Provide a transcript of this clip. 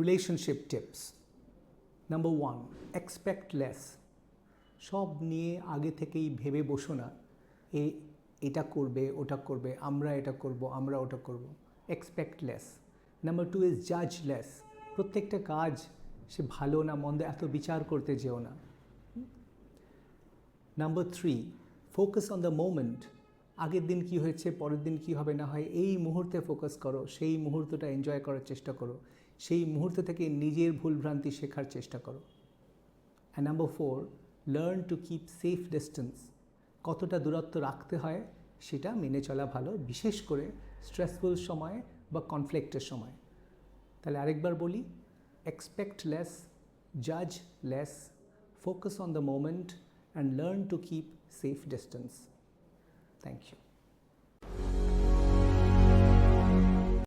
Relationship tips number one expect less সব নিয়ে আগে থেকেই ভেবে বসো না এ এটা করবে, ওটা করবে, আমরা এটা করব, আমরা ওটা করব। Expect less number two is জাজ লেস প্রত্যেকটা কাজ সে ভালো না মন্দ এত বিচার করতে যেও না। Number three focus on the moment আগের দিন কি হয়েছে, পরের দিন কি হবে না হয়, এই মুহূর্তে ফোকাস করো, সেই মুহূর্তটা এনজয় করার চেষ্টা করো। সেই মুহূর্ত থেকে নিজের ভুলভ্রান্তি শেখার চেষ্টা করো। And number four learn to keep safe distance কতটা দূরত্ব রাখতে হয় সেটা মেনে চলা ভালো, বিশেষ করে স্ট্রেসফুল সময় বা কনফ্লিক্টের সময়। তাহলে আরেকবার বলি এক্সপেক্ট লেস জাজ less focus on the moment and learn to keep safe distance thank you